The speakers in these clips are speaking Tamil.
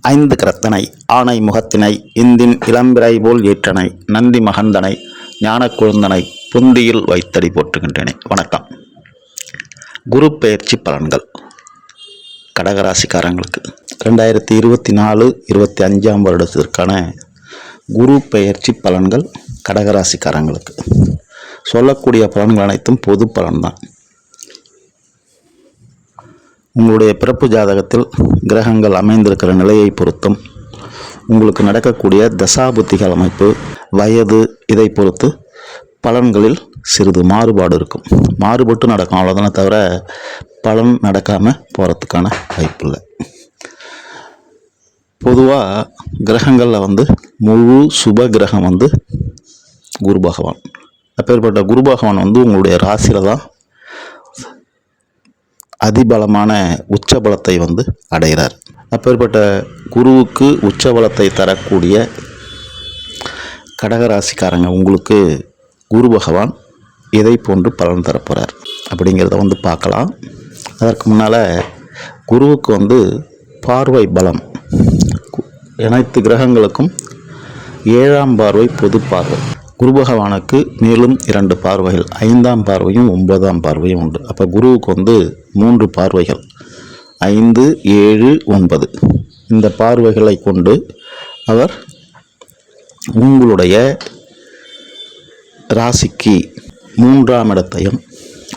ஐந்து கரத்தனை ஆணை முகத்தினை இந்தின் இளம்பிறை போல் ஏற்றனை நந்தி மகந்தனை ஞான குழுந்தனை புந்தியில் வைத்தடி போற்றுகின்றேனே. வணக்கம். குரு பெயர்ச்சி பலன்கள். கடகராசிக்காரங்களுக்கு ரெண்டாயிரத்தி இருபத்தி நாலு இருபத்தி அஞ்சாம் வருடத்திற்கான குரு பெயர்ச்சி பலன்கள் கடகராசிக்காரங்களுக்கு. சொல்லக்கூடிய பலன்கள் அனைத்தும் பொது பலன்தான். உங்களுடைய பிறப்பு ஜாதகத்தில் கிரகங்கள் அமைந்திருக்கிற நிலையை பொறுத்தும் உங்களுக்கு நடக்கக்கூடிய தசாபுத்திகள் அமைப்பு வயது இதை பொறுத்து பலன்களில் சிறிது மாறுபாடு இருக்கும். மாறுபட்டு நடக்கும். அவ்வளோதானே தவிர பலன் நடக்காமல் போகிறதுக்கான வாய்ப்பு இல்லை. பொதுவாக கிரகங்களில் வந்து முழு சுப கிரகம் வந்து குரு பகவான். அப்பேற்பட்ட குரு பகவான் வந்து உங்களுடைய ராசியில் தான் அதிபலமான உச்சபலத்தை வந்து அடைகிறார். அப்பேற்பட்ட குருவுக்கு உச்சபலத்தை தரக்கூடிய கடகராசிக்காரங்க உங்களுக்கு குரு பகவான் இதை போன்று பலன் தரப்போகிறார் அப்படிங்கிறத வந்து பார்க்கலாம். அதற்கு முன்னால் குருவுக்கு வந்து பார்வை பலம். கு- அனைத்து கிரகங்களுக்கும் ஏழாம் பார்வை பொது பார்வை. குரு பகவானுக்கு மேலும் இரண்டு பார்வைகள். ஐந்தாம் பார்வையும் ஒன்பதாம் பார்வையும் உண்டு. அப்போ குருவுக்கு வந்து மூன்று பார்வைகள். ஐந்து ஏழு ஒன்பது. இந்த பார்வைகளை கொண்டு அவர் உங்களுடைய ராசிக்கு மூன்றாம் இடத்தையும்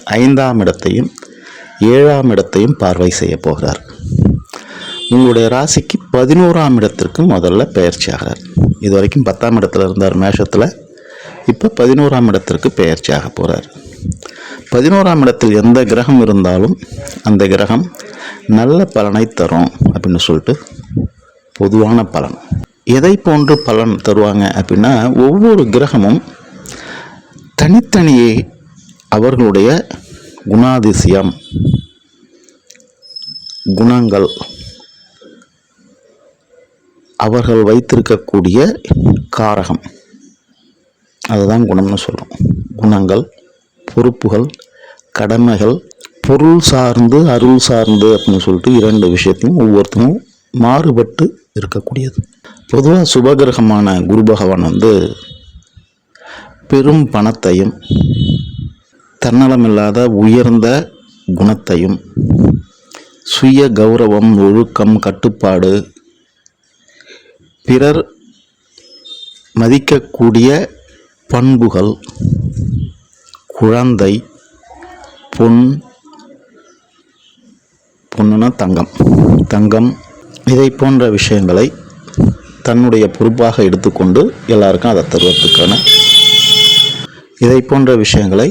ஐந்தாம் இடத்தையும் ஏழாம் இடத்தையும் பார்வை செய்ய போகிறார். உங்களுடைய ராசிக்கு பதினோராம் இடத்திற்கு முதல்ல பயிற்சி ஆகிறார். இது வரைக்கும் பத்தாம் இடத்துல இருந்தார் மேஷத்தில். இப்போ பதினோராம் இடத்திற்கு பெயர்ச்சியாக போகிறார் பதினோராம் இடத்தில் எந்த கிரகம் இருந்தாலும் அந்த கிரகம் நல்ல பலனை தரும் அப்படின்னு சொல்லிட்டு பொதுவான பலன். எதை போன்று பலன் தருவாங்க அப்படின்னா ஒவ்வொரு கிரகமும் தனித்தனியே அவர்களுடைய குணாதிசயம் குணங்கள் அவர்கள் வைத்திருக்கக்கூடிய காரகம். அதுதான் குணம்னு சொல்லும். குணங்கள் பொறுப்புகள் கடமைகள் பொருள் சார்ந்து அருள் சார்ந்து அப்படின்னு சொல்லிட்டு இரண்டு விஷயத்தையும் ஒவ்வொருத்தரும் மாறுபட்டு இருக்கக்கூடியது. பொதுவாக சுபகிரகமான குரு பகவான் வந்து பெரும் பணத்தையும் தன்னலமில்லாத உயர்ந்த குணத்தையும் சுய கௌரவம் ஒழுக்கம் கட்டுப்பாடு பிறர் மதிக்கக்கூடிய பண்புகள் குழந்தை பொன் பொண்ணுனா தங்கம். தங்கம் இதை போன்ற விஷயங்களை தன்னுடைய பொறுப்பாக எடுத்துக்கொண்டு எல்லாருக்கும் அதை தருவதற்கான இதை போன்ற விஷயங்களை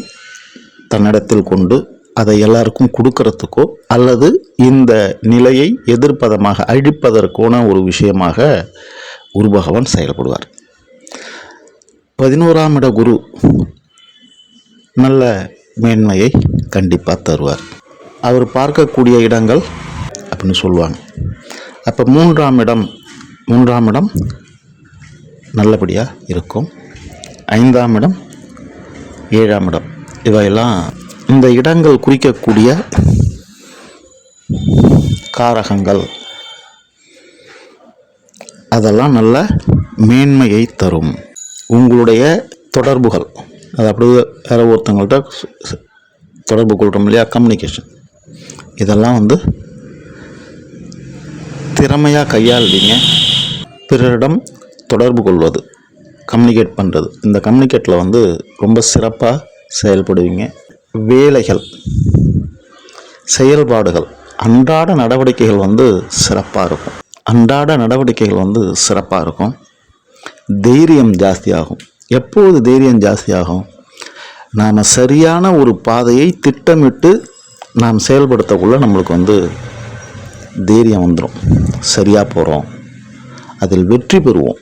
தன்னிடத்தில் கொண்டு அதை எல்லாருக்கும் கொடுக்கறதுக்கோ அல்லது இந்த நிலையை எதிர்ப்பதமாக அழிப்பதற்கான ஒரு விஷயமாக குரு பகவான் செயல்படுவார். பதினோராம் இட குரு நல்ல மேன்மையை கண்டிப்பாக தருவார். அவர் பார்க்கக்கூடிய இடங்கள் அப்படின்னு சொல்லுவாங்க. அப்போ மூன்றாம் இடம் மூன்றாம் இடம் நல்லபடியாக இருக்கும். ஐந்தாம் இடம் ஏழாம் இடம். இவையெல்லாம் இந்த இடங்கள் குறிக்கக்கூடிய காரகங்கள். அதெல்லாம் நல்ல மேன்மையை தரும். உங்களுடைய தொடர்புகள். அது அப்படியே வேற ஒருத்தவங்கள்ட்ட தொடர்பு கொள்கிறோம் இல்லையா? கம்யூனிகேஷன் இதெல்லாம் வந்து திறமையாக கையாளுவீங்க. பிறரிடம் தொடர்பு கொள்வது கம்யூனிகேட் பண்ணுறது இந்த கம்யூனிகேட்டில் வந்து ரொம்ப சிறப்பாக செயல்படுவீங்க. வேலைகள் செயல்பாடுகள் அன்றாட நடவடிக்கைகள் வந்து சிறப்பாக இருக்கும். அன்றாட நடவடிக்கைகள் வந்து சிறப்பாக இருக்கும். தைரியம் ஜாஸ்தியாகும். எப்போது தைரியம் ஜாஸ்தியாகும்? நாம் சரியான ஒரு பாதையை திட்டமிட்டு நாம் செயல்படுத்தக்குள்ள நம்மளுக்கு வந்து தைரியம் வந்துடும் சரியாக போகிறோம் அதில் வெற்றி பெறுவோம்.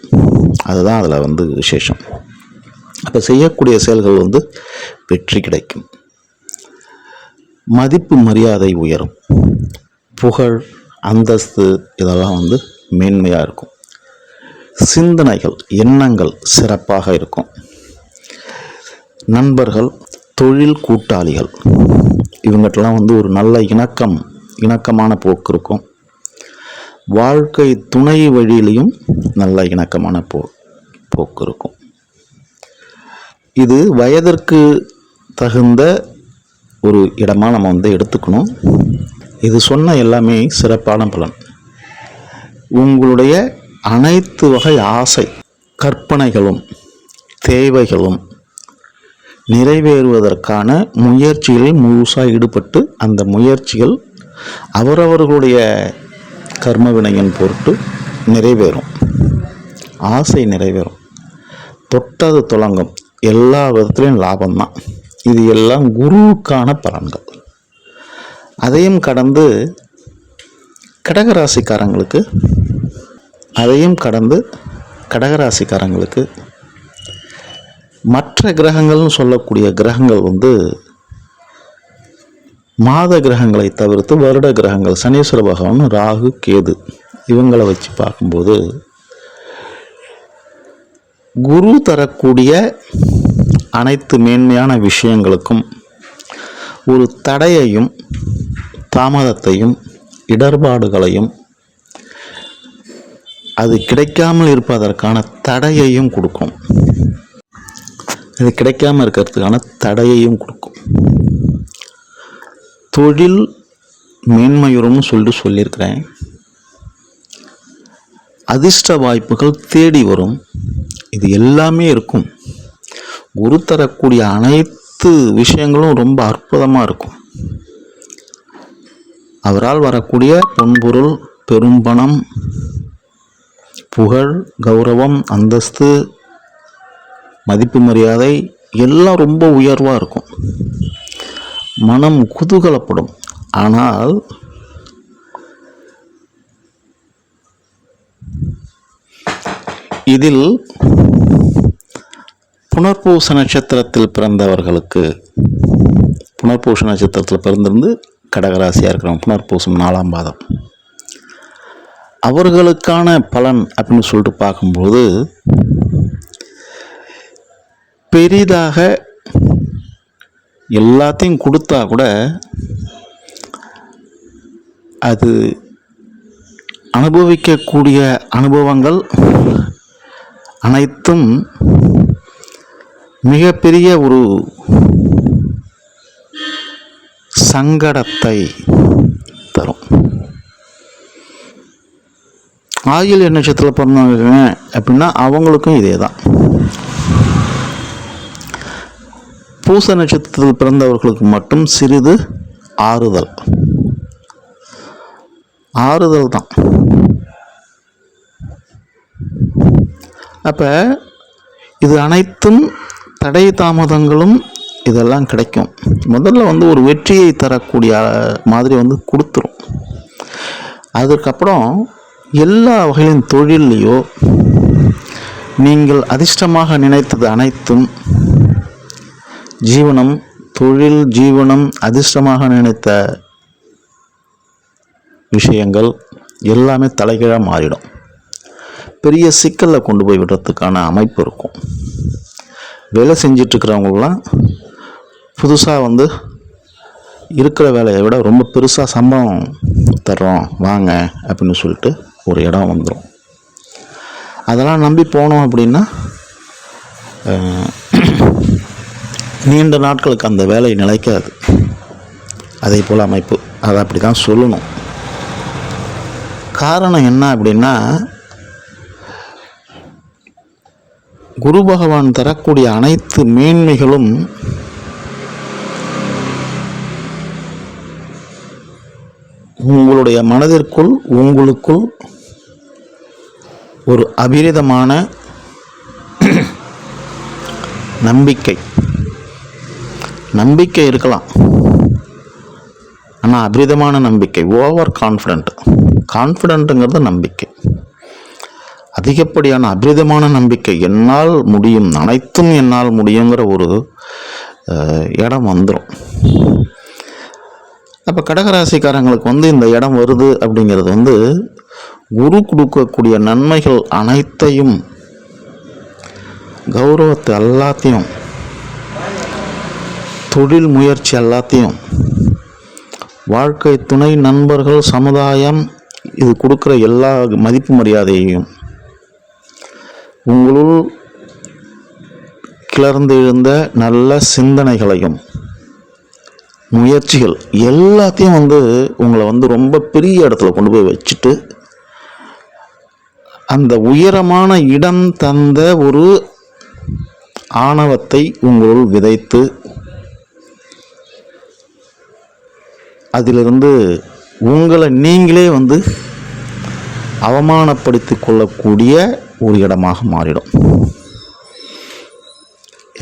அதுதான் அதில் வந்து விசேஷம். அப்போ செய்யக்கூடிய செயல்கள் வந்து வெற்றி கிடைக்கும். மதிப்பு மரியாதை உயரும். புகழ் அந்தஸ்து இதெல்லாம் வந்து மேன்மையாக இருக்கும். சிந்தனைகள் எண்ணங்கள் சிறப்பாக இருக்கும். நண்பர்கள் தொழில் கூட்டாளிகள் இவங்கட்டெல்லாம் வந்து ஒரு நல்ல இணக்கம் இணக்கமான போக்கு இருக்கும். வாழ்க்கை துணை வழியிலையும் நல்ல இணக்கமான போ போக்கு இருக்கும். இது வயதிற்கு தகுந்த ஒரு இடமாக நம்ம வந்து எடுத்துக்கணும். இது சொன்ன எல்லாமே சிறப்பான பலன். உங்களுடைய அனைத்து வகை ஆசை கற்பனைகளும் தேவைகளும் நிறைவேறுவதற்கான முயற்சிகளில் முழுசாக ஈடுபட்டு அந்த முயற்சிகள் அவரவர்களுடைய கர்ம வினையின் பொருட்டு நிறைவேறும். ஆசை நிறைவேறும். தொட்டது தொடங்கும் எல்லா விதத்துலேயும் லாபம்தான். இது எல்லாம் குருவுக்கான பலன்கள். அதையும் கடந்து கடகராசிக்காரங்களுக்கு அதையும் கடந்து கடகராசிக்காரங்களுக்கு மற்ற கிரகங்கள்னு சொல்லக்கூடிய கிரகங்கள் வந்து மாத கிரகங்களை தவிர்த்து வருட கிரகங்கள். சனீஸ்வர பகவான் ராகு கேது இவங்களை வச்சு பார்க்கும்போது குரு தரக்கூடிய அனைத்து மேன்மையான விஷயங்களுக்கும் ஒரு தடையையும் தாமதத்தையும் இடர்பாடுகளையும் அது கிடைக்காமல் இருப்பதற்கான தடையையும் கொடுக்கும். அது கிடைக்காம இருக்கிறதுக்கான தடையையும் கொடுக்கும். தொழில் மேன்மையுறும்னு சொல்லிட்டு சொல்லியிருக்கிறேன். அதிர்ஷ்ட வாய்ப்புகள் தேடி வரும். இது எல்லாமே இருக்கும். குரு தரக்கூடிய அனைத்து விஷயங்களும் ரொம்ப அற்புதமாக இருக்கும். அவரால் வரக்கூடிய பொன்பொருள் பெரும்பணம் புகழ் கௌரவம் அந்தஸ்து மதிப்பு மரியாதை எல்லாம் ரொம்ப உயர்வாக இருக்கும். மனம் குதூகலப்படும். ஆனால் இதில் புனர்பூச நட்சத்திரத்தில் பிறந்தவர்களுக்கு புனர்பூச நட்சத்திரத்தில் பிறந்திருந்து கடகராசியாக இருக்கிறவங்க புனர்பூசம் நாலாம் பாதம். அவர்களுக்கான பலன் அப்படின்னு சொல்லிட்டு பார்க்கும்போது பெரிதாக எல்லாத்தையும் கொடுத்தா கூட அது அனுபவிக்கக்கூடிய அனுபவங்கள் அனைத்தும் மிகப்பெரிய ஒரு சங்கடத்தை தரும். ஆயில் நட்சத்திரத்தில் பிறந்தவங்க அப்படின்னா அவங்களுக்கும் இதே தான் பூச நட்சத்திரத்தில் பிறந்தவர்களுக்கு மட்டும் சிறிது ஆறுதல். ஆறுதல் தான். அப்போ இது அனைத்தும் தடை தாமதங்களும் இதெல்லாம் கிடைக்கும். முதல்ல வந்து ஒரு வெற்றியை தரக்கூடிய மாதிரி வந்து கொடுத்துரும். அதுக்கப்புறம் எல்லா வகையின் தொழிலையோ நீங்கள் அதிர்ஷ்டமாக நினைத்தது அனைத்தும் ஜீவனம் தொழில் ஜீவனம் அதிர்ஷ்டமாக நினைத்த விஷயங்கள் எல்லாமே தலைகீழாக மாறிடும். பெரிய சிக்கலில் கொண்டு போய் விடுறதுக்கான அமைப்பு இருக்கும். வேலை செஞ்சிட்ருக்கிறவங்களாம் புதுசாக வந்து இருக்கிற வேலையை விட ரொம்ப பெருசாக சம்பளம் தர்றோம் வாங்க அப்படின்னு சொல்லிட்டு ஒரு இடம் வந்துடும் அதெல்லாம் நம்பி போனோம் அப்படின்னா நீண்ட நாட்களுக்கு அந்த வேலை நிலைக்காது. அதே போல் அமைப்பு. அதை அப்படி தான் சொல்லணும். காரணம் என்ன அப்படின்னா குரு பகவான் தரக்கூடிய அனைத்து மேன்மைகளும் உங்களுடைய மனதிற்குள் உங்களுக்குள் ஒரு அபிரிதமான நம்பிக்கை. நம்பிக்கை இருக்கலாம். ஆனால் அபிரிதமான நம்பிக்கை ஓவர் கான்ஃபிடென்ட் கான்ஃபிடென்ட்டுங்கிறது நம்பிக்கை. அதிகப்படியான அபிரிதமான நம்பிக்கை என்னால் முடியும் அனைத்தும் என்னால் முடியுங்கிற ஒரு இடம் வந்துடும் அப்போ கடகராசிக்காரங்களுக்கு வந்து இந்த இடம் வருது அப்படிங்கிறது வந்து குரு கொடுக்கக்கூடிய நன்மைகள் அனைத்தையும் கௌரவத்தை எல்லாத்தையும் தொழில் முயற்சி எல்லாத்தையும் வாழ்க்கை துணை நண்பர்கள் சமுதாயம் இது கொடுக்குற எல்லா மதிப்பு மரியாதையையும் உங்களுள் கிளர்ந்து எழுந்த நல்ல சிந்தனைகளையும் முயற்சிகள் எல்லாத்தையும் வந்து உங்களை வந்து ரொம்ப பெரிய இடத்துல கொண்டு போய் வச்சுட்டு அந்த உயரமான இடம் தந்த ஒரு ஆணவத்தை உங்களுள் விதைத்து அதிலிருந்து உங்களை நீங்களே வந்து அவமானப்படுத்தி கொள்ளக்கூடிய ஒரு இடமாக மாறிடும்.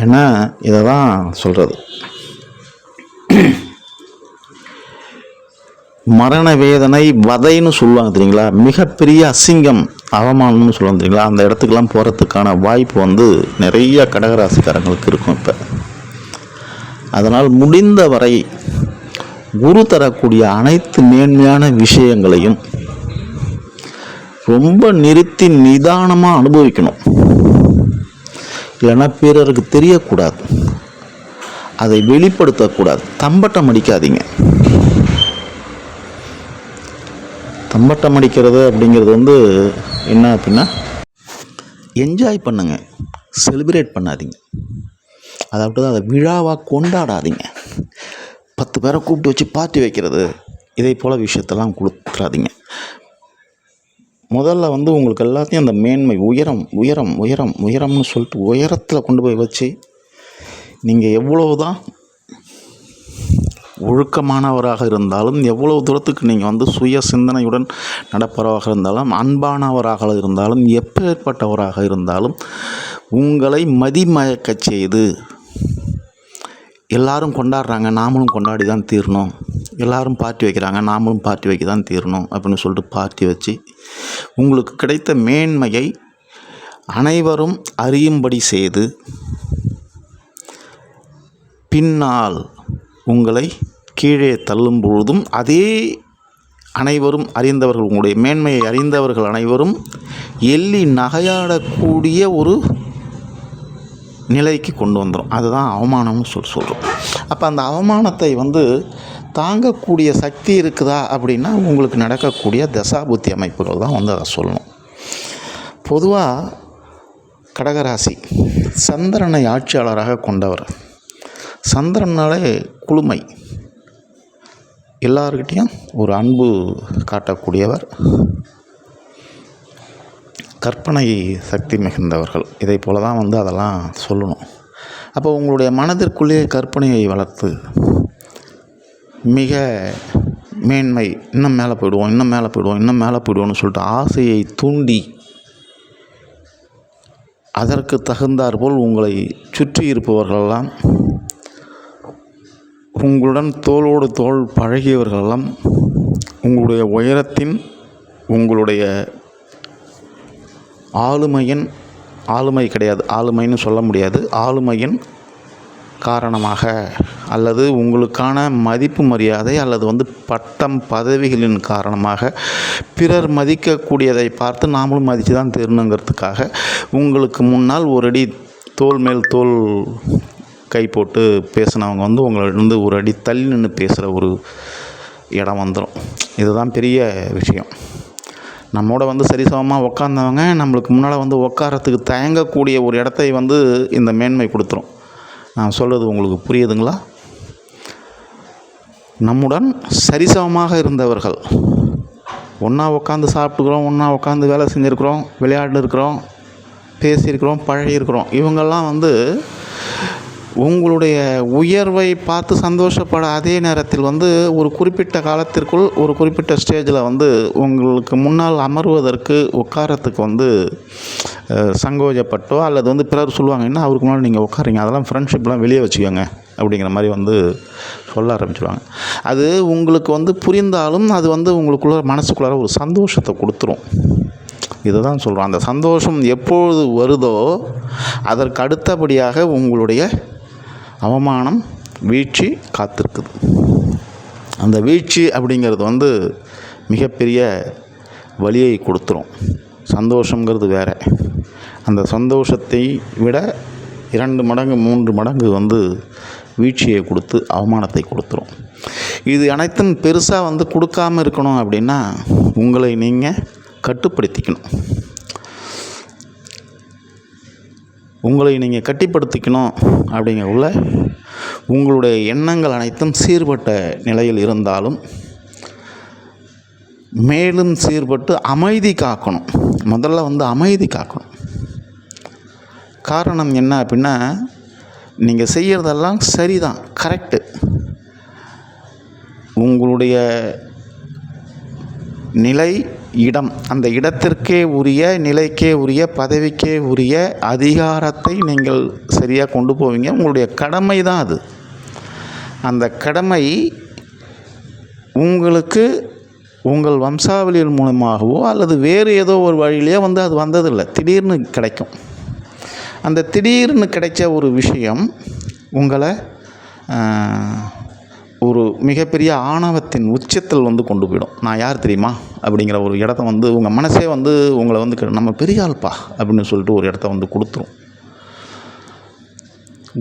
ஏன்னா இதை தான் சொல்கிறது மரண வேதனை வதைன்னு சொல்லுவாங்க தெரியுங்களா? மிகப்பெரிய அசிங்கம் அவமானம்னு சொல்லுவாங்க தெரியுங்களா? அந்த இடத்துக்கெல்லாம் போகிறதுக்கான வாய்ப்பு வந்து நிறைய கடகராசிக்காரங்களுக்கு இருக்கும் இப்போ. அதனால் முடிந்த வரை குரு தரக்கூடிய அனைத்து மேன்மையான விஷயங்களையும் ரொம்ப நிறுத்தி நிதானமாக அனுபவிக்கணும். இல்லைன்னா பிறருக்கு தெரியக்கூடாது. அதை வெளிப்படுத்தக்கூடாது. தம்பட்டம் அடிக்காதீங்க. தம்பட்டம் அடிக்கிறது அப்படிங்கிறது வந்து என்ன அப்படின்னா என்ஜாய் பண்ணுங்க. செலிப்ரேட் பண்ணாதீங்க. அதாவது அதை விழாவாக கொண்டாடாதீங்க. பத்து பேரை கூப்பிட்டு வச்சு பார்ட்டி வைக்கிறது இதை போல் விஷயத்தெல்லாம் கொடுத்துறாதீங்க முதல்ல வந்து உங்களுக்கு எல்லாத்தையும் அந்த மேன்மை உயரம் உயரம் உயரம் உயரம்னு சொல்லிட்டு உயரத்தில் கொண்டு போய் வச்சு நீங்கள் எவ்வளவு தான் ஒழுக்கமானவராக இருந்தாலும் எவ்வளவு தூரத்துக்கு நீங்கள் வந்து சுய சிந்தனையுடன் நடப்பவராக இருந்தாலும் அன்பானவராக இருந்தாலும் எப்பேற்பட்டவராக இருந்தாலும் உங்களை மதிமயக்கச் செய்து எல்லாரும் கொண்டாடுறாங்க நாமளும் கொண்டாடி தான் தீரணும். எல்லாரும் பார்ட்டி வைக்கிறாங்க நாமளும் பார்ட்டி வைக்க தான் தீரணும் அப்படின்னு சொல்லிட்டு பார்ட்டி வச்சு உங்களுக்கு கிடைத்த மேன்மையை அனைவரும் அறியும்படி செய்து பின்னால் உங்களை கீழே தள்ளும் பொழுதும் அதே அனைவரும் அறிந்தவர்கள் உங்களுடைய மேன்மையை அறிந்தவர்கள் அனைவரும் எள்ளி நகையாடக்கூடிய ஒரு நிலைக்கு கொண்டு வந்துடும் அதுதான் அவமானம்னு சொல்லி சொல்கிறோம் அப்போ அந்த அவமானத்தை வந்து தாங்கக்கூடிய சக்தி இருக்குதா அப்படின்னா உங்களுக்கு நடக்கக்கூடிய தசாபுத்தி அமைப்புகள் தான் வந்து அதை சொல்லணும். பொதுவாக கடகராசி சந்திரனை ஆட்சியாளராக கொண்டவர். சந்திரனாலே குளுமை. எல்லார்கிட்டேயும் ஒரு அன்பு காட்டக்கூடியவர் கற்பனை சக்தி மிகுந்தவர்கள். இதை போல தான் வந்து அதெல்லாம் சொல்லணும். அப்போ உங்களுடைய மனதிற்குள்ளேயே கற்பனையை வளர்த்து மிக மேன்மை இன்னும் மேலே போயிடுவோம் இன்னும் மேலே போயிடுவோம் இன்னும் மேலே போயிடுவோம்னு சொல்லிட்டு ஆசையை தூண்டி அதற்கு தகுந்தாற்போல் உங்களை சுற்றி இருப்பவர்களெல்லாம் உங்களுடன் தோளோடு தோள் பழகியவர்களெல்லாம் உங்களுடைய உயரத்தின் உங்களுடைய ஆளுமையின் ஆளுமை கிடையாது ஆளுமைன்னு சொல்ல முடியாது ஆளுமையின் காரணமாக அல்லது உங்களுக்கான மதிப்பு மரியாதை அல்லது வந்து பட்டம் பதவிகளின் காரணமாக பிறர் மதிக்கக்கூடியதை பார்த்து நாமளும் மதித்து தான் தீரணுங்கிறதுக்காக உங்களுக்கு முன்னால் ஒரு அடி தோல் மேல் தோல் கை போட்டு பேசினவங்க வந்து உங்களிருந்து ஒரு அடி தள்ளி நின்று பேசுகிற ஒரு இடம் வந்துடும் இதுதான் பெரிய விஷயம். நம்மோட வந்து சரிசமமாக உக்காந்தவங்க நம்மளுக்கு முன்னால் வந்து உட்காரத்துக்கு தயங்கக்கூடிய ஒரு இடத்தை வந்து இந்த மேன்மை கொடுத்துரும். நான் சொல்கிறது உங்களுக்கு புரியுதுங்களா? நம்முடன் சரிசமமாக இருந்தவர்கள். ஒன்றா உட்காந்து சாப்பிட்டுக்கிறோம் ஒன்றா உட்காந்து வேலை செஞ்சுருக்குறோம் விளையாண்டு இருக்கிறோம் பேசியிருக்கிறோம் பழகியிருக்கிறோம். இவங்கெல்லாம் வந்து உங்களுடைய உயர்வை பார்த்து சந்தோஷப்பட அதே நேரத்தில் வந்து ஒரு குறிப்பிட்ட காலத்திற்குள் ஒரு குறிப்பிட்ட ஸ்டேஜில் வந்து உங்களுக்கு முன்னால் அமர்வதற்கு உட்காரத்துக்கு வந்து சங்கோஜப்பட்டோ அல்லது வந்து பிறர் சொல்லுவாங்க என்ன அவருக்கு முன்னால் நீங்கள் உட்காரிங்க அதெல்லாம் ஃப்ரெண்ட்ஷிப்லாம் வெளியே வச்சுக்கோங்க. அப்படிங்கிற மாதிரி வந்து சொல்ல ஆரம்பிச்சிடுவாங்க அது உங்களுக்கு வந்து புரிந்தாலும் அது வந்து உங்களுக்குள்ள மனசுக்குள்ளார ஒரு சந்தோஷத்தை கொடுத்துரும். இதை தான் சொல்கிறோம் அந்த சந்தோஷம் எப்பொழுது வருதோ அதற்கு அடுத்தபடியாக உங்களுடைய அவமானம் வீழ்ச்சி காத்திருக்குது. அந்த வீழ்ச்சி அப்படிங்கிறது வந்து மிகப்பெரிய வலியை கொடுத்துரும். சந்தோஷங்கிறது வேற. அந்த சந்தோஷத்தை விட இரண்டு மடங்கு மூன்று மடங்கு வந்து வீழ்ச்சியை கொடுத்து அவமானத்தை கொடுத்துரும். இது அனைத்தும் பெருசாக வந்து கொடுக்காம இருக்கணும் அப்படின்னா உங்களை நீங்கள் கட்டுப்படுத்திக்கணும். உங்களை நீங்கள் கட்டிப்படுத்திக்கணும் அப்படிங்கக்குள்ள உங்களுடைய எண்ணங்கள் அனைத்தும் சீர்பட்ட நிலையில் இருந்தாலும் மேலும் சீர்பட்டு அமைதி காக்கணும். முதல்ல வந்து அமைதி காக்கணும். காரணம் என்ன அப்படின்னா நீங்கள் செய்கிறதெல்லாம் சரிதான் கரெக்டு உங்களுடைய நிலை இடம். அந்த இடத்திற்கே உரிய நிலைக்கே உரிய பதவிக்கே உரிய அதிகாரத்தை நீங்கள் சரியாக கொண்டு போவீங்க. உங்களுடைய கடமை தான் அது. அந்த கடமை உங்களுக்கு உங்கள் வம்சாவளியின் மூலமாகவோ அல்லது வேறு ஏதோ ஒரு வழியிலையோ வந்து அது வந்ததில்லை. திடீர்னு கிடைக்கும். அந்த திடீர்னு கிடைச்ச ஒரு விஷயம் உங்களை ஒரு மிகப்பெரிய ஆணவத்தின் உச்சத்தில் வந்து கொண்டு போயிடும். நான் யார் தெரியுமா? அப்படிங்கிற ஒரு இடத்த வந்து உங்கள் மனசே வந்து உங்களை வந்து நம்ம பெரிய ஆள்ப்பா அப்படின்னு சொல்லிட்டு ஒரு இடத்த வந்து கொடுத்துரும்.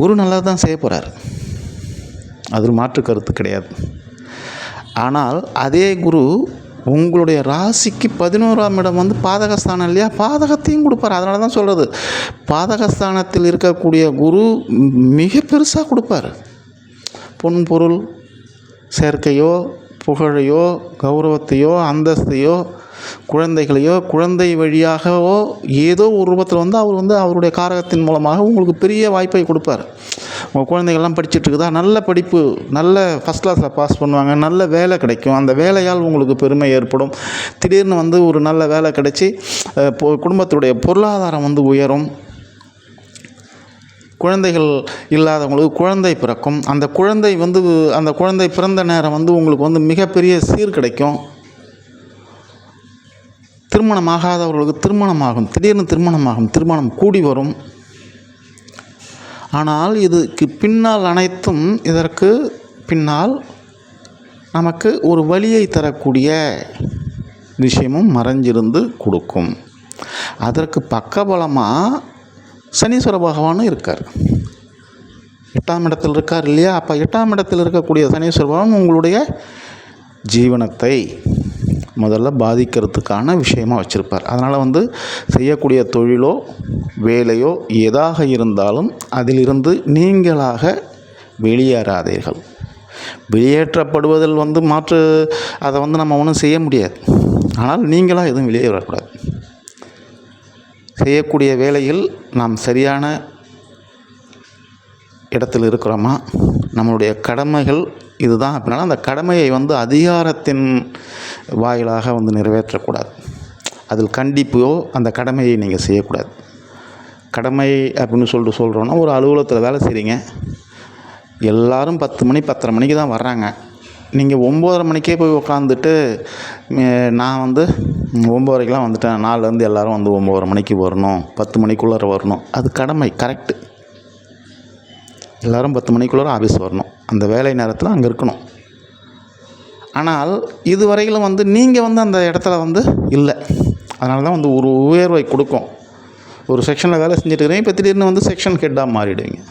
குரு நல்லா தான் செய்ய போகிறார் அதில் மாற்று கருத்து கிடையாது. ஆனால் அதே குரு உங்களுடைய ராசிக்கு பதினோராம் இடம் வந்து பாதகஸ்தானம் இல்லையா? பாதகத்தையும் கொடுப்பார். அதனால தான் சொல்கிறது பாதகஸ்தானத்தில் இருக்கக்கூடிய குரு மிக பெருசாக கொடுப்பார். பொன் பொருள் சேர்க்கையோ புகழையோ கௌரவத்தையோ அந்தஸ்தையோ குழந்தைகளையோ குழந்தை வழியாகவோ ஏதோ ஒரு ரூபத்தில் வந்து அவர் வந்து அவருடைய காரகத்தின் மூலமாக உங்களுக்கு பெரிய வாய்ப்பை கொடுப்பார். உங்கள் குழந்தைகள்லாம் படிச்சுட்டு இருக்குதா நல்ல படிப்பு நல்ல ஃபஸ்ட் கிளாஸில் பாஸ் பண்ணுவாங்க நல்ல வேலை கிடைக்கும். அந்த வேலையால் உங்களுக்கு பெருமை ஏற்படும். திடீர்னு வந்து ஒரு நல்ல வேலை கிடைச்சி பொ- குடும்பத்துடைய பொருளாதாரம் வந்து உயரும். குழந்தைகள் இல்லாதவங்களுக்கு குழந்தை பிறக்கும். அந்த குழந்தை வந்து அந்த குழந்தை பிறந்த நேரம் வந்து உங்களுக்கு வந்து மிகப்பெரிய சீர் கிடைக்கும். திருமணம் ஆகாதவர்களுக்கு திருமணமாகும். திடீர்னு திருமணமாகும். திருமணம் கூடி வரும். ஆனால் இதுக்கு பின்னால் அனைத்தும் இதற்கு பின்னால் நமக்கு ஒரு வழியை தரக்கூடிய விஷயமும் மறைஞ்சிருந்து கொடுக்கும். அதற்கு பக்கபலமாக சனீஸ்வர பகவானும் இருக்கார். எட்டாம் இடத்தில் இருக்கார் இல்லையா? அப்போ எட்டாம் இடத்தில் இருக்கக்கூடிய சனீஸ்வர பகவான் உங்களுடைய ஜீவனத்தை முதல்ல பாதிக்கிறதுக்கான விஷயமாக வச்சுருப்பார். அதனால் வந்து செய்யக்கூடிய தொழிலோ வேலையோ எதாக இருந்தாலும் அதிலிருந்து நீங்களாக வெளியேறாதீர்கள். வெளியேற்றப்படுவதில் வந்து மாற்று அதை வந்து நம்ம ஒன்றும் செய்ய முடியாது. ஆனால் நீங்களாக எதுவும் வெளியே வரக்கூடாது. செய்யக்கூடிய வேலையில் நாம் சரியான இடத்தில் இருக்கிறோமா? நம்மளுடைய கடமைகள் இதுதான். அப்படின்னா அந்த கடமையை வந்து அதிகாரத்தின் வாயிலாக வந்து நிறைவேற்றக்கூடாது. அதில் கண்டிப்போ அந்த கடமையை நீங்கள் செய்யக்கூடாது. கடமை அப்படின்னு சொல்லிட்டு சொல்கிறோன்னா ஒரு அலுவலகத்தில் வேலை செய்கிறீங்க எல்லாரும் பத்து மணி பத்தரை மணிக்கு தான் வர்றாங்க. நீங்கள் ஒம்போதரை மணிக்கே போய் உக்காந்துட்டு நான் வந்து ஒம்போதரைக்கெலாம் வந்துட்டேன். நாலுலேருந்து எல்லோரும் வந்து ஒம்போதரை மணிக்கு வரணும். பத்து மணிக்குள்ளார வரணும். அது கடமை கரெக்டு எல்லாரும் பத்து மணிக்குள்ளார ஆஃபீஸ் வரணும். அந்த வேலை நேரத்தில் அங்கே இருக்கணும். ஆனால் இதுவரையிலும் வந்து நீங்கள் வந்து அந்த இடத்துல வந்து இல்லை. அதனால தான் வந்து ஒரு உயர்வை கொடுக்கும். ஒரு செக்ஷனில் வேலை செஞ்சுட்டு இருக்கிறீங்க இப்போ திடீர்னு வந்து செக்ஷன் ஹெட்டாக மாறிடுவீங்க.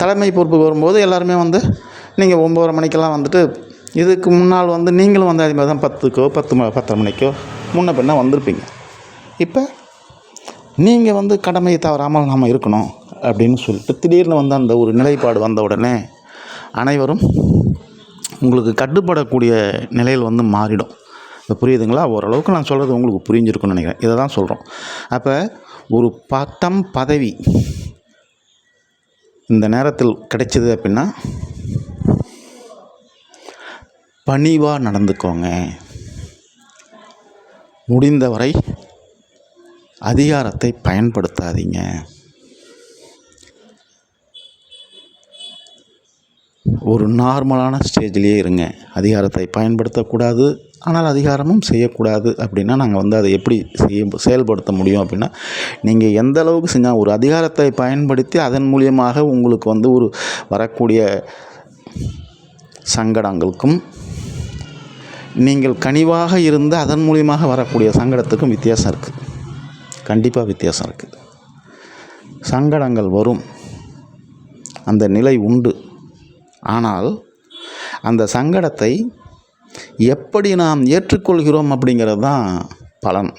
தலைமை பொறுப்பு வரும்போது எல்லாருமே வந்து நீங்கள் ஒம்பது மணிக்கெல்லாம் வந்துட்டு இதுக்கு முன்னால் வந்து நீங்களும் வந்து அதே மாதிரி தான் பத்துக்கோ பத்து ம பத்தரை மணிக்கோ முன்ன பின்ன வந்திருப்பீங்க. இப்போ நீங்கள் வந்து கடமையை தவறாமல் நாம் இருக்கணும் அப்படின்னு சொல்லிட்டு திடீர்னு வந்து அந்த ஒரு நிலைப்பாடு வந்த உடனே அனைவரும் உங்களுக்கு கட்டுப்படக்கூடிய நிலையில் வந்து மாறிடும். இப்போ புரியுதுங்களா? ஓரளவுக்கு நான் சொல்கிறது உங்களுக்கு புரிஞ்சிருக்குன்னு நினைக்கிறேன். இதை தான் சொல்கிறோம் அப்போ ஒரு பட்டம் பதவி இந்த நேரத்தில் கிடைச்சிது அப்படின்னா பணிவாக நடந்துக்கோங்க. முடிந்தவரை அதிகாரத்தை பயன்படுத்தாதீங்க. ஒரு நார்மலான ஸ்டேஜ்லேயே இருங்க. அதிகாரத்தை பயன்படுத்தக்கூடாது. ஆனால் அதிகாரமும் செய்யக்கூடாது அப்படின்னா நாங்கள் வந்து அதை எப்படி செய்ய செயல்படுத்த முடியும் அப்படின்னா நீங்கள் எந்த அளவுக்கு செஞ்சால் ஒரு அதிகாரத்தை பயன்படுத்தி அதன் மூலியமாக உங்களுக்கு வந்து ஒரு வரக்கூடிய சங்கடங்களுக்கும் நீங்கள் கனிவாக இருந்து அதன் மூலியமாக வரக்கூடிய சங்கடத்துக்கும் வித்தியாசம் இருக்குது கண்டிப்பாக வித்தியாசம் இருக்குது சங்கடங்கள் வரும். அந்த நிலை உண்டு. ஆனால் அந்த சங்கடத்தை எப்படி நாம் ஏற்றுக்கொள்கிறோம் அப்படிங்கிறது தான் பலன்.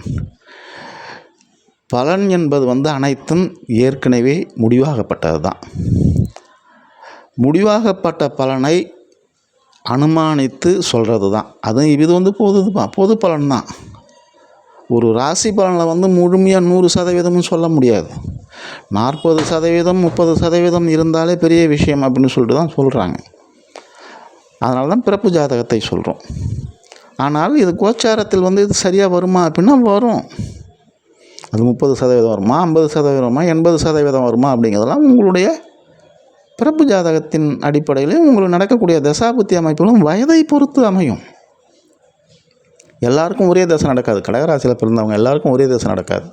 பலன் என்பது வந்து அனைத்தும் ஏற்கனவே முடிவாகப்பட்டது தான். முடிவாகப்பட்ட பலனை அனுமானித்து சொல்கிறது தான் அதுவும் இது வந்து பொது பொது பலன் தான் ஒரு ராசி பலனில் வந்து முழுமையாக நூறு சதவீதம்னு சொல்ல முடியாது. நாற்பது சதவீதம் முப்பது சதவீதம் இருந்தாலே பெரிய விஷயம் அப்படின்னு சொல்லிட்டு தான் சொல்கிறாங்க அதனால தான் பிறப்பு ஜாதகத்தை சொல்கிறோம் ஆனால் இது கோச்சாரத்தில் வந்து இது சரியாக வருமா அப்படின்னா வரும். அது முப்பது சதவீதம் வருமா ஐம்பது சதவீதம் வருமா எண்பது சதவீதம் வருமா அப்படிங்கிறதெல்லாம் உங்களுடைய பிறப்பு ஜாதகத்தின் அடிப்படையிலும் உங்களுக்கு நடக்கக்கூடிய தசாபுத்தி அமைப்புகளும் வயதை பொறுத்து அமையும். எல்லாருக்கும் ஒரே தசை நடக்காது. கடகராசியில் பிறந்தவங்க எல்லாருக்கும் ஒரே தசை நடக்காது.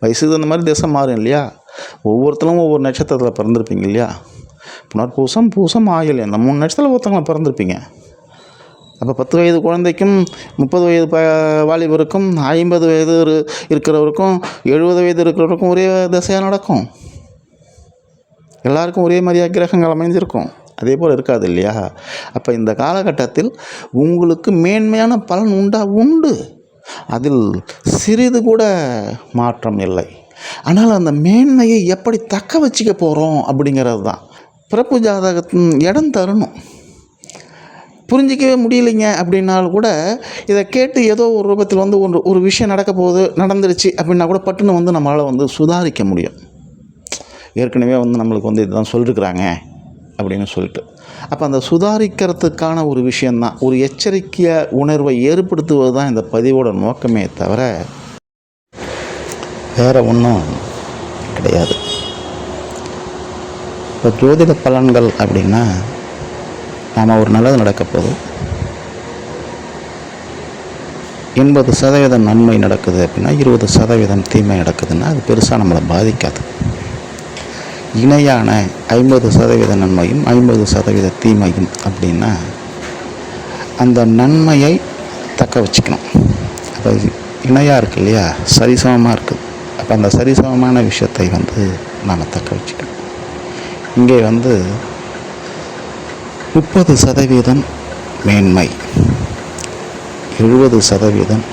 வயசுக்கு தகுந்த மாதிரி தசை மாறும் இல்லையா? ஒவ்வொருத்தரும் ஒவ்வொரு நட்சத்திரத்தில் பிறந்திருப்பீங்க இல்லையா? புனர்பூசம் பூசம் ஆயில் அந்த மூணு நட்சத்திரத்தில் ஒருத்தவங்க பிறந்திருப்பீங்க. அப்போ பத்து வயது குழந்தைக்கும் முப்பது வயது ப வாலிபருக்கும் ஐம்பது வயது இருக்கிறவருக்கும் எழுபது வயது இருக்கிறவருக்கும் ஒரே தசையாக நடக்கும். எல்லாருக்கும் ஒரே மாதிரியாக கிரகங்கள் அமைஞ்சிருக்கும். அதே போல் இருக்காது இல்லையா? அப்போ இந்த காலகட்டத்தில் உங்களுக்கு மேன்மையான பலன் உண்டா? உண்டு. அதில் சிறிது கூட மாற்றம் இல்லை. ஆனால் அந்த மேன்மையை எப்படி தக்க வச்சுக்க போகிறோம் அப்படிங்கிறது தான். பிறப்பு ஜாதகத்தின் இடம் தரணும். புரிஞ்சிக்கவே முடியலைங்க அப்படின்னாலும் கூட இதை கேட்டு ஏதோ ஒரு ரூபத்தில் வந்து ஒரு ஒரு விஷயம் நடக்க போகுது நடந்துருச்சு அப்படின்னா கூட பட்டுன்னு வந்து நம்மளால் வந்து சுதாரிக்க முடியும். ஏற்கனவே வந்து நம்மளுக்கு வந்து இதுதான் சொல்லிருக்கிறாங்க அப்படின்னு சொல்லிட்டு. அப்போ அந்த சுதாரிக்கிறதுக்கான ஒரு விஷயந்தான் ஒரு எச்சரிக்கைய உணர்வை ஏற்படுத்துவது தான் இந்த பதிவோட நோக்கமே தவிர வேறு ஒன்றும் கிடையாது. இப்போ ஜோதிட பலன்கள் அப்படின்னா நாம் ஒரு நல்லது நடக்க போகுது. எண்பது சதவீதம் நன்மை நடக்குது அப்படின்னா இருபது சதவீதம் தீமை நடக்குதுன்னா அது பெருசாக நம்மளை பாதிக்காது. இணையான ஐம்பது சதவீத நன்மையும் ஐம்பது சதவீத தீமையும் அப்படின்னா அந்த நன்மையை தக்க வச்சுக்கணும். அப்போ இணையாக இருக்கு இல்லையா? சரிசமமாக இருக்குது அப்போ அந்த சரிசமமான விஷயத்தை வந்து நாம் தக்க வச்சுக்கணும். இங்கே வந்து முப்பது சதவீதம் மேன்மை எழுபது சதவீதம்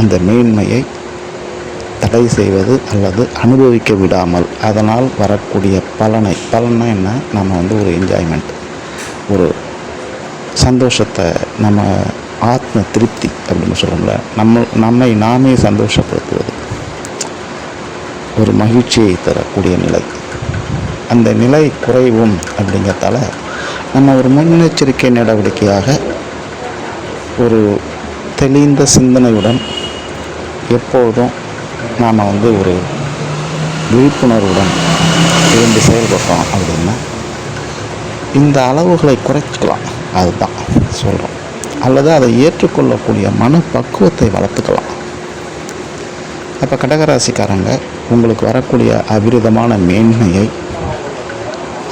அந்த மேன்மையை தடை செய்வது அல்லது அனுபவிக்க விடாமல் அதனால் வரக்கூடிய பலனை பலன்னா என்ன? நம்ம வந்து ஒரு என்ஜாய்மெண்ட் ஒரு சந்தோஷத்தை நம்ம ஆத்ம திருப்தி அப்படின்னு சொல்கிறோம்ல நம்ம நம்மை நாமே சந்தோஷப்படுத்துவது ஒரு மகிழ்ச்சியை தரக்கூடிய நிலை. அந்த நிலை குறைவும் அப்படிங்கிறதால நம்ம ஒரு முன்னெச்சரிக்கை நடவடிக்கையாக ஒரு தெளிந்த சிந்தனையுடன் எப்பொழுதும் நாம் வந்து ஒரு விழிப்புணர்வுடன் இருந்து செயல்படுறோம் அப்படின்னா இந்த அளவுகளை குறைச்சிக்கலாம். அதுதான் சொல்கிறோம் அல்லது அதை ஏற்றுக்கொள்ளக்கூடிய மன பக்குவத்தை வளர்த்துக்கலாம். அப்போ கடகராசிக்காரங்க உங்களுக்கு வரக்கூடிய அபிரிதமான மேன்மையை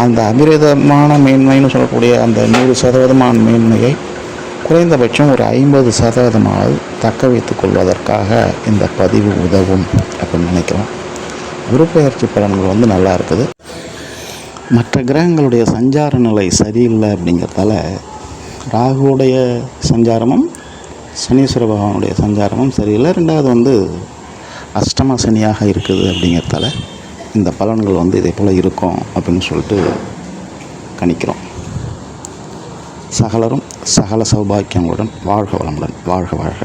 அந்த அபிரிதமான மேன்மைன்னு சொல்லக்கூடிய அந்த நூறு சதவீதமான மேன்மையை குறைந்தபட்சம் ஒரு ஐம்பது சதவீதமாவது தக்க வைத்து கொள்வதற்காக இந்த பதிவு உதவும் அப்படின்னு நினைக்கிறோம். குருப்பெயர்ச்சி பலன்கள் வந்து நல்லா இருக்குது. மற்ற கிரகங்களுடைய சஞ்சார நிலை சரியில்லை அப்படிங்கிறதால ராகுவுடைய சஞ்சாரமும் சனீஸ்வர பகவானுடைய சஞ்சாரமும் சரியில்லை. ரெண்டாவது வந்து அஷ்டம சனியாக இருக்குது அப்படிங்கிறதால இந்த பலன்கள் வந்து இதே போல் இருக்கும் அப்படின்னு சொல்லிட்டு கணிக்கிறோம். சகலரும் சகல சௌபாக்கியங்களுடன் வாழ்க வளமுடன். வாழ்க வாழ்க.